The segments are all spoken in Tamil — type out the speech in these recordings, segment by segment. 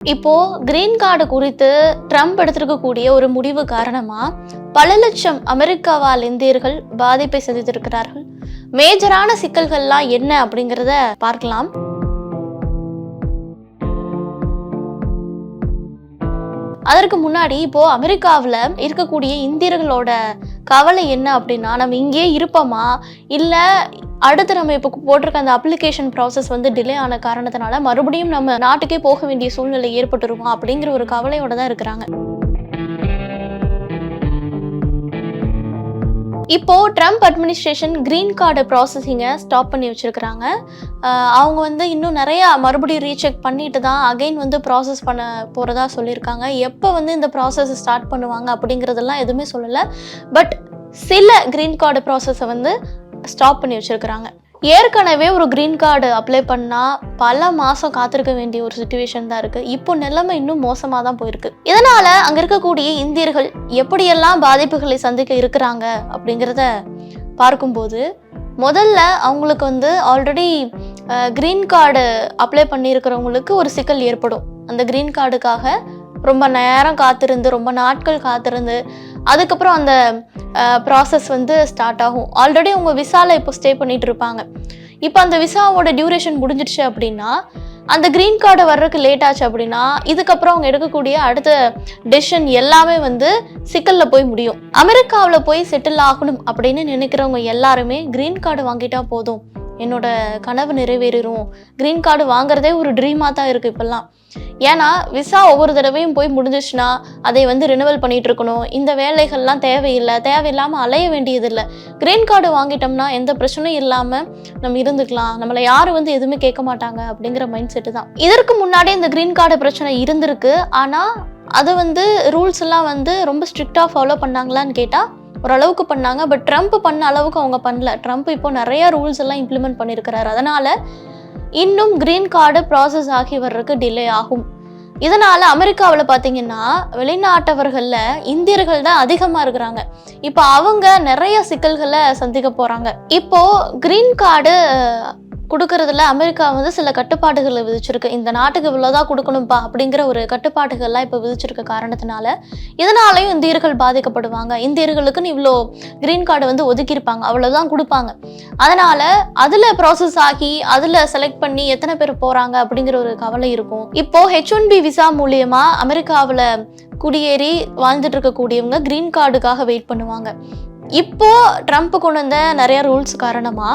இப்போ கிரீன் கார்டு குறித்து ட்ரம்ப் எடுத்திருக்கக்கூடிய ஒரு முடிவு காரணமா பல லட்சம் அமெரிக்காவால் இந்தியர்கள் பாதிப்பை சந்தித்திருக்கிறார்கள். மேஜரான சிக்கல்கள்லாம் என்ன அப்படிங்கிறத பார்க்கலாம். அதற்கு முன்னாடி இப்போ அமெரிக்காவில் இருக்கக்கூடிய இந்தியர்களோட கவலை என்ன அப்படின்னா நம்ம இங்கேயே இருப்போமா? இல்லை அடுத்து நம்ம இப்போ போட்டிருக்க அந்த அப்ளிகேஷன் ப்ராசஸ் வந்து டிலே ஆன காரணத்தினால மறுபடியும் நம்ம நாட்டுக்கே போக வேண்டிய சூழ்நிலை ஏற்பட்டுருமா அப்படிங்கிற ஒரு கவலையோட தான் இருக்கிறாங்க. இப்போ ட்ரம்ப் அட்மினிஸ்ட்ரேஷன் கிரீன் கார்டு ப்ராசஸிங்கை ஸ்டாப் பண்ணி வச்சிருக்கிறாங்க. அவங்க வந்து இன்னும் நிறையா மறுபடியும் ரீசெக் பண்ணிட்டு தான் அகைன் வந்து ப்ராசஸ் பண்ண போகிறதா சொல்லியிருக்காங்க. எப்போ வந்து இந்த ப்ராசஸ் ஸ்டார்ட் பண்ணுவாங்க அப்படிங்கிறதெல்லாம் எதுவுமே சொல்லலை. பட் சில கிரீன் கார்டு ப்ராசஸை வந்து ஸ்டாப் பண்ணி வச்சிருக்கிறாங்க. ஏற்கனவே ஒரு க்ரீன் கார்டு அப்ளை பண்ணால் பல மாதம் காத்திருக்க வேண்டிய ஒரு சுச்சுவேஷன் தான் இருக்குது இப்போ நிலைமை இன்னும் மோசமாக தான் போயிருக்கு. இதனால் அங்கே இருக்கக்கூடிய இந்தியர்கள் எப்படியெல்லாம் பாதிப்புகளை சந்திக்க இருக்கிறாங்க அப்படிங்கிறத பார்க்கும்போது முதல்ல அவங்களுக்கு வந்து ஆல்ரெடி க்ரீன் கார்டு அப்ளை பண்ணியிருக்கிறவங்களுக்கு ஒரு சிக்கல் ஏற்படும். அந்த க்ரீன் கார்டுக்காக ரொம்ப நேரம் காத்திருந்து ரொம்ப நாட்கள் காத்திருந்து அதுக்கப்புறம் அந்த ப்ராசஸ் வந்து ஸ்டார்ட் ஆகும். ஆல்ரெடி உங்கள் விசாவில் இப்போ ஸ்டே பண்ணிட்டு இருப்பாங்க. இப்போ அந்த விசாவோட டியூரேஷன் முடிஞ்சிடுச்சு அப்படின்னா அந்த க்ரீன் கார்டு வர்றதுக்கு லேட் ஆச்சு அப்படின்னா இதுக்கப்புறம் அவங்க எடுக்கக்கூடிய அடுத்த டெசிஷன் எல்லாமே வந்து சிக்கலில் போய் முடியும். அமெரிக்காவில் போய் செட்டில் ஆகணும் அப்படின்னு நினைக்கிறவங்க எல்லாருமே க்ரீன் கார்டு வாங்கிட்டா போதும். என்னோட கனவு நிறைவேறிடும் க்ரீன் கார்டு வாங்குறதே ஒரு ட்ரீமாக தான் இருக்குது இப்போல்லாம். ஏன்னா விசா ஒவ்வொரு தடவையும் போய் முடிஞ்சிச்சுன்னா அதை வந்து ரினுவல் பண்ணிட்டு இருக்கணும் இந்த வேலைகள்லாம் தேவையில்லை. தேவையில்லாமல் அலைய வேண்டியதில்லை. க்ரீன் கார்டு வாங்கிட்டோம்னா எந்த பிரச்சனையும் இல்லாமல் நம்ம இருந்துக்கலாம். நம்மளை யாரும் வந்து எதுவுமே கேட்க மாட்டாங்க அப்படிங்கிற மைண்ட் செட்டு தான். இதற்கு முன்னாடி இந்த க்ரீன் கார்டு பிரச்சனை இருந்திருக்கு. ஆனால் அது வந்து ரூல்ஸ் எல்லாம் வந்து ரொம்ப ஸ்ட்ரிக்டாக ஃபாலோ பண்ணாங்களான்னு கேட்டால் ஓரளவுக்கு பண்ணாங்க. பட் ட்ரம்ப் பண்ண அளவுக்கு அவங்க பண்ணல. ட்ரம்ப் இப்போ நிறைய ரூல்ஸ் எல்லாம் இம்ப்ளிமெண்ட் பண்ணியிருக்கிறாரு அதனால இன்னும் கிரீன் கார்டு ப்ராசஸ் ஆகி வர்றதுக்கு டிலே ஆகும். இதனால் அமெரிக்காவில் பார்த்தீங்கன்னா வெளிநாட்டவர்களில் இந்தியர்கள் தான் அதிகமாக இருக்கிறாங்க. இப்போ அவங்க நிறைய சிக்கல்களை சந்திக்க போகிறாங்க இப்போது கிரீன் கார்டு கொடுக்கறதுல அமெரிக்கா வந்து சில கட்டுப்பாடுகளை விதிச்சிருக்கு. இந்த நாட்டுக்கு இவ்வளோதான் கொடுக்கணும்ப்பா அப்படிங்கிற ஒரு கட்டுப்பாடுகள்லாம் இப்போ விதிச்சிருக்க காரணத்தினால இதனாலையும் இந்தியர்கள் பாதிக்கப்படுவாங்க. இந்தியர்களுக்குன்னு இவ்வளோ கிரீன் கார்டு வந்து ஒதுக்கியிருப்பாங்க. அவ்வளோதான் கொடுப்பாங்க. அதனால அதில் ப்ராசஸ் ஆகி அதில் செலக்ட் பண்ணி எத்தனை பேர் போகிறாங்க அப்படிங்கிற ஒரு கவலை இருக்கும். இப்போ ஹெச் ஒன் பி விசா மூலியமாக அமெரிக்காவில் குடியேறி வாழ்ந்துட்டு இருக்கக்கூடியவங்க கிரீன் கார்டுக்காக வெயிட் பண்ணுவாங்க. இப்போ ட்ரம்ப் கொண்டு வந்த நிறைய ரூல்ஸ் காரணமாக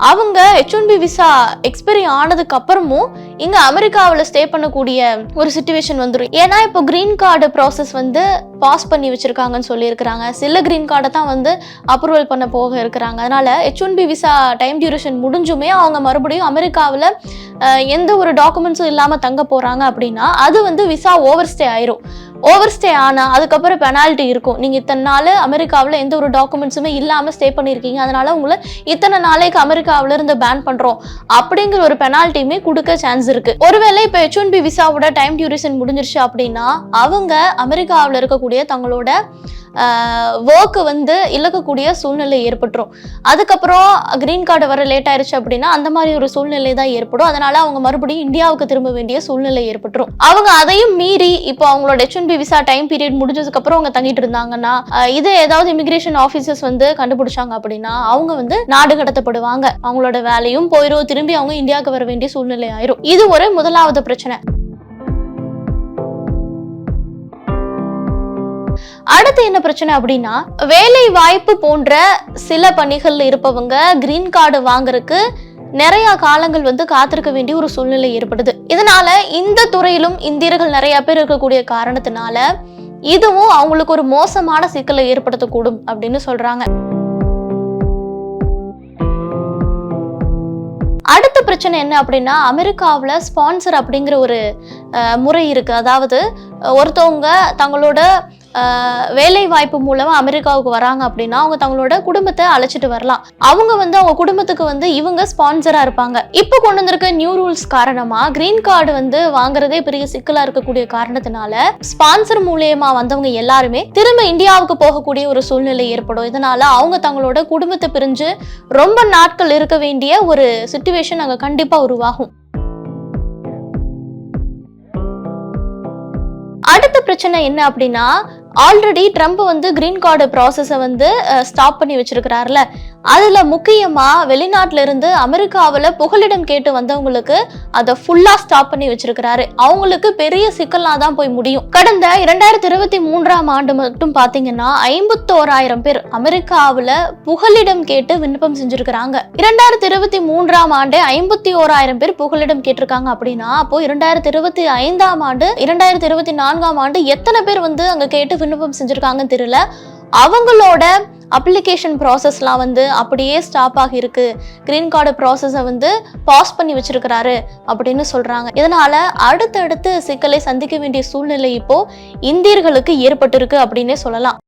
அவங்க H one B visa expiry ஆனதுக்கு அப்புறமும் இங்க அமெரிக்காவில் ஸ்டே பண்ணக்கூடிய ஒரு சுச்சுவேஷன் வந்துடும் ஏன்னா இப்போ கிரீன் கார்டு ப்ராசஸ் வந்து பாஸ் பண்ணி வச்சிருக்காங்கன்னு சொல்லியிருக்கிறாங்க. சில கிரீன் கார்டை தான் வந்து அப்ரூவல் பண்ண போக இருக்கிறாங்க. அதனால H one B visa time duration முடிஞ்சுமே அவங்க மறுபடியும் அமெரிக்காவில் எந்த ஒரு டாக்குமெண்ட்ஸும் இல்லாமல் தங்க போகிறாங்க அப்படின்னா அது வந்து விசா ஓவர் ஸ்டே ஆயிரும். ஓவர் ஸ்டே ஆனால் அதுக்கப்புறம் பெனால்ட்டி இருக்கும். நீங்கள் இத்தனை நாள் அமெரிக்காவில் எந்த ஒரு டாக்குமெண்ட்ஸுமே இல்லாமல் ஸ்டே பண்ணியிருக்கீங்க அதனால உங்களை இத்தனை நாளைக்கு அமெரிக்காவில் இருந்து பேன் பண்ணுறோம் அப்படிங்கிற ஒரு பெனால்ட்டியுமே கொடுக்க சான்ஸ் இருக்குது ஒருவேளை இப்போ ஹெச் ஒன் பி விசாவோட டைம் டியூரேஷன் முடிஞ்சிருச்சு அப்படின்னா அவங்க அமெரிக்காவில் இருக்கக்கூடிய தங்களோட ஒர்க்கு வந்து இழக்கக்கூடிய சூழ்நிலை ஏற்பட்டுரும். அதுக்கப்புறம் கிரீன் கார்டு வர லேட் ஆயிடுச்சு அப்படின்னா அந்த மாதிரி ஒரு சூழ்நிலை தான் ஏற்படும். அதனால அவங்க மறுபடியும் இந்தியாவுக்கு திரும்ப வேண்டிய சூழ்நிலை ஏற்பட்டுரும். அவங்க அதையும் மீறி இப்போ அவங்களோட H one B B visa time period முடிஞ்சதுக்கு அப்புறம் அவங்க தங்கிட்டு இருந்தாங்கன்னா இது ஏதாவது இமிகிரேஷன் ஆஃபீஸர்ஸ் வந்து கண்டுபிடிச்சாங்க அப்படின்னா அவங்க வந்து நாடு கடத்தப்படுவாங்க. அவங்களோட வேலையும் போயிடும் திரும்பி அவங்க இந்தியாவுக்கு வர வேண்டிய சூழ்நிலை ஆயிரும். இது ஒரு முதலாவது பிரச்சனை. அடுத்து என்ன பிரச்சனை அப்படின்னா வேலை வாய்ப்பு போன்ற சில பணிகள் இருப்பவங்க கிரீன் கார்டு வாங்குறதுக்கு நிறைய காலங்கள் வந்து காத்திருக்க வேண்டிய ஒரு சூழ்நிலை ஏற்படுது. இதனால இந்த துறையிலும் இந்தியர்கள் நிறைய பேர் இருக்கக்கூடிய காரணத்தினால இதுவும் அவங்களுக்கு ஒரு மோசமான சிக்கலை ஏற்படுத்தக்கூடும் அப்படின்னு சொல்றாங்க. அடுத்த பிரச்சனை என்ன அப்படின்னா அமெரிக்காவில் ஸ்பான்சர் அப்படிங்கிற ஒரு முறை இருக்கு. அதாவது ஒருத்தவங்க தங்களோட வேலை வாய்ப்பு மூலமா அமெரிக்காவுக்கு வராங்க அப்படின்னா அவங்க தங்களோட குடும்பத்தை அழைச்சிட்டு வரலாம். அவங்க வந்து அவங்க குடும்பத்துக்கு வந்து இவங்க ஸ்பான்சரா இருப்பாங்க. இப்போ கொண்டு வந்திருக்க நியூ ரூல்ஸ் காரணமா கிரீன் கார்டு வந்து வாங்குறதே பெரிய சிக்கலா இருக்கக்கூடிய காரணத்தினால ஸ்பான்சர் மூலியமா வந்தவங்க எல்லாருமே திரும்ப இந்தியாவுக்கு போகக்கூடிய ஒரு சூழ்நிலை ஏற்படும். இதனால அவங்க தங்களோட குடும்பத்தை பிரிஞ்சு ரொம்ப நாட்கள் இருக்க வேண்டிய ஒரு சுச்சுவேஷன் அங்க கண்டிப்பா உருவாகும். அடுத்த பிரச்சனை என்ன அப்படின்னா ஆல்ரெடி ட்ரம்ப் வந்து கிரீன் கார்டு ப்ராசஸை வந்து ஸ்டாப் பண்ணி வச்சிருக்கிறாருல. அதுல முக்கியமா வெளிநாட்டுல இருந்து அமெரிக்காவில் புகலிடம் கேட்டு வந்தவங்களுக்கு அதை ஃபுல்லா ஸ்டாப் பண்ணி வச்சிருக்கிறாரு. அவங்களுக்கு பெரிய சிக்கலா தான் போய் முடியும். கடந்த இரண்டாயிரத்தி இருபத்தி மூன்றாம் ஆண்டு மட்டும் பாத்தீங்கன்னா ஐம்பத்தோராயிரம் பேர் அமெரிக்காவில் புகலிடம் கேட்டு விண்ணப்பம் செஞ்சிருக்கிறாங்க. இரண்டாயிரத்தி இருபத்தி மூன்றாம் ஆண்டு ஐம்பத்தி ஓராயிரம் பேர் புகலிடம் கேட்டிருக்காங்க அப்படின்னா அப்போ இரண்டாயிரத்தி இருபத்தி ஐந்தாம் ஆண்டு இரண்டாயிரத்தி இருபத்தி நான்காம் ஆண்டு எத்தனை பேர் வந்து அங்க கேட்டு விண்ணப்பம் செஞ்சுருக்காங்கன்னு தெரியல. அவங்களோட அப்ளிகேஷன் ப்ராசஸ்லாம் வந்து அப்படியே ஸ்டாப் ஆகியிருக்கு. க்ரீன் கார்டு ப்ராசஸை வந்து பாஸ் பண்ணி வச்சிருக்கிறாரு அப்படின்னு சொல்கிறாங்க இதனால் அடுத்தடுத்து சிக்கலை சந்திக்க வேண்டிய சூழ்நிலை இப்போது இந்தியர்களுக்கு ஏற்பட்டிருக்கு அப்படின்னே சொல்லலாம்.